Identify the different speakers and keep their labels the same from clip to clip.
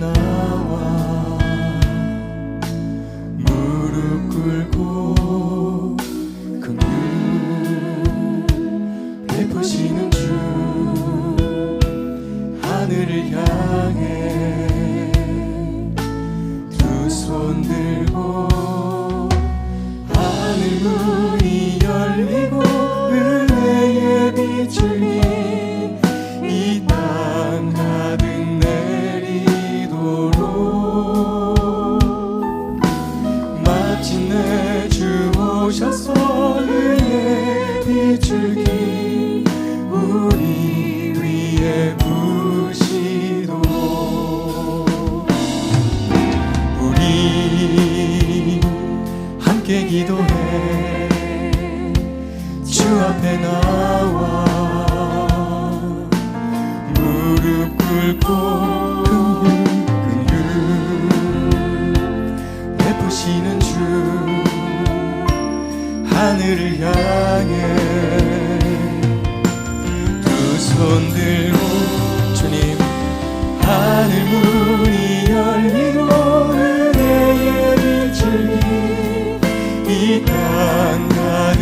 Speaker 1: 나와 무릎 꿇고 긍휼 베푸시는 주 하늘을 향해 두 손 들고 하늘 문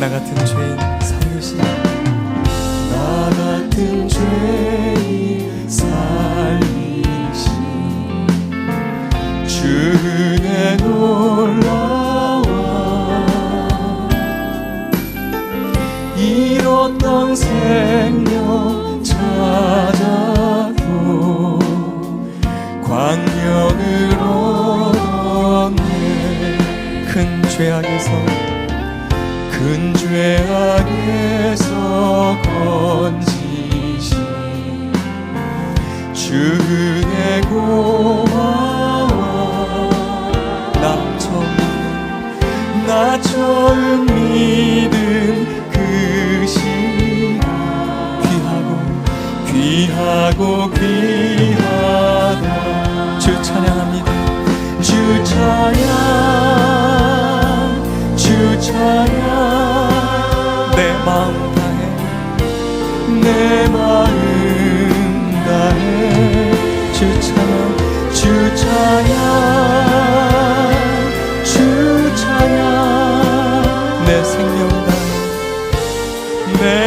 Speaker 2: 나 같은 죄인 살리시
Speaker 1: 나 같은 죄인 살리시 주 은혜 놀라와 잃었던 생명 찾아도 광명을 얻었네.
Speaker 2: 큰 죄악에서
Speaker 1: 큰 죄악에서 건지시 주 은혜 고마워
Speaker 2: 나 처음
Speaker 1: 나 처음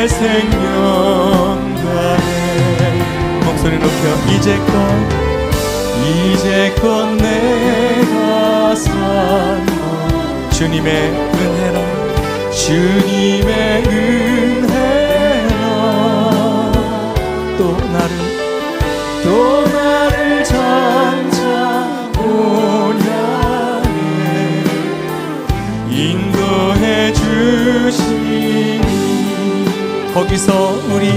Speaker 2: 내 생명 다해 목소리 높여 이제껏
Speaker 1: 이제껏 내가 산것
Speaker 2: 주님의 은혜라
Speaker 1: 주님의 은혜라
Speaker 2: 또 나를
Speaker 1: 또 나를 장차 오냐네 인도해 주시니
Speaker 2: 거기서 우리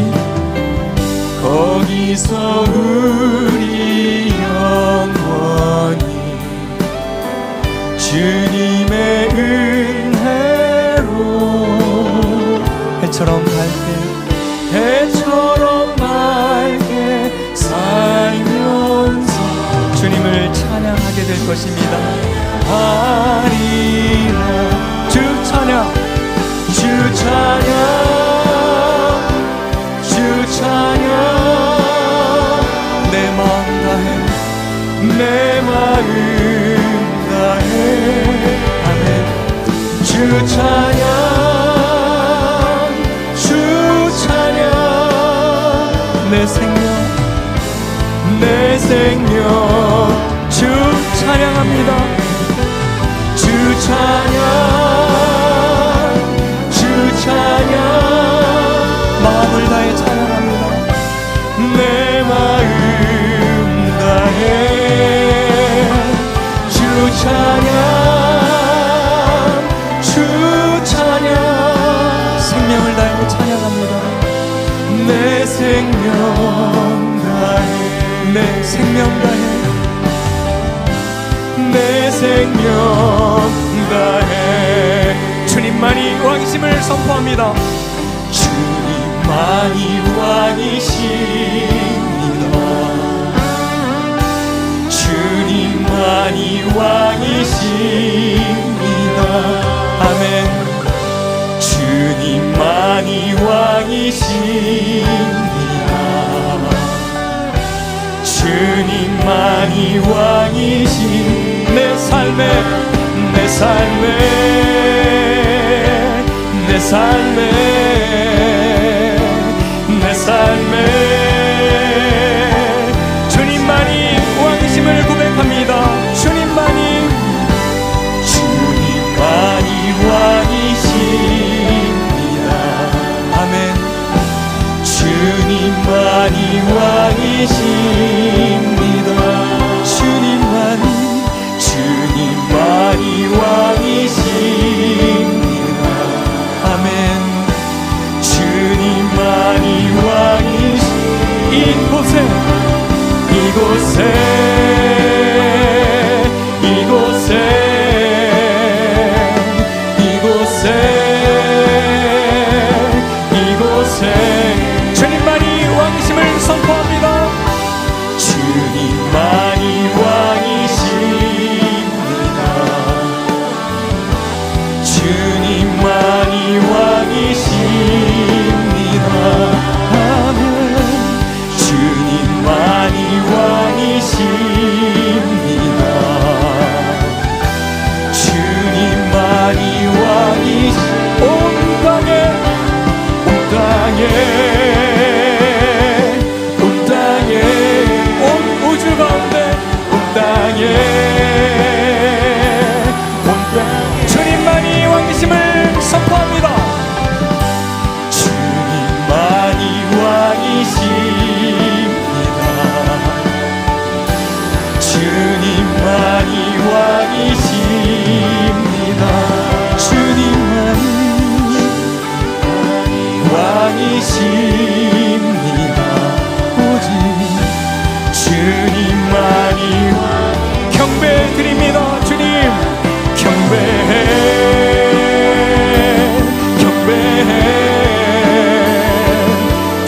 Speaker 1: 거기서 우리 영원히 주님의 은혜로
Speaker 2: 해처럼 밝게
Speaker 1: 해처럼 밝게 살면서
Speaker 2: 주님을 찬양하게 될 것입니다.
Speaker 1: 하리라
Speaker 2: 주 찬양
Speaker 1: 주 찬양
Speaker 2: 내 생명
Speaker 1: 주
Speaker 2: 찬양합니다.
Speaker 1: 주 찬양.
Speaker 2: 생명 다해.
Speaker 1: 내 생명 다해.
Speaker 2: 주님만이 왕이심을 선포합니다.
Speaker 1: 주님만이 왕이십니다. 주님만이 왕이십니다.
Speaker 2: 아멘.
Speaker 1: 주님만이 왕이십니다. 주님만이 왕이신 내 삶에 내 삶에 내 삶에.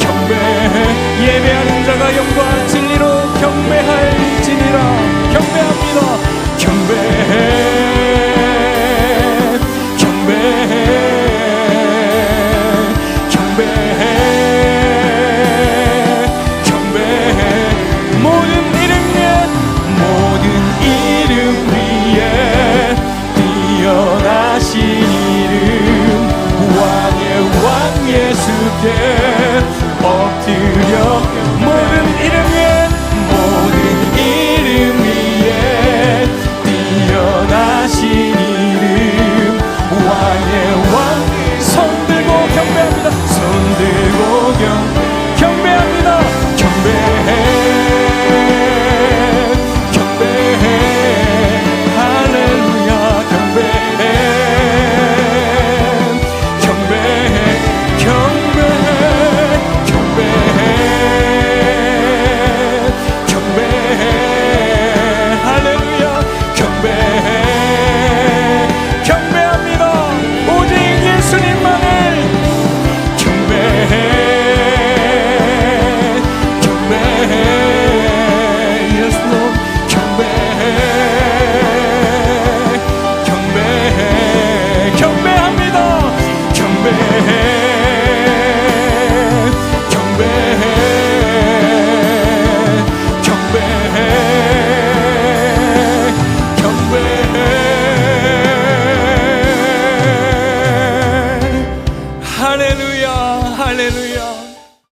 Speaker 1: 경배, 예배하는 자가 영광 Yeah.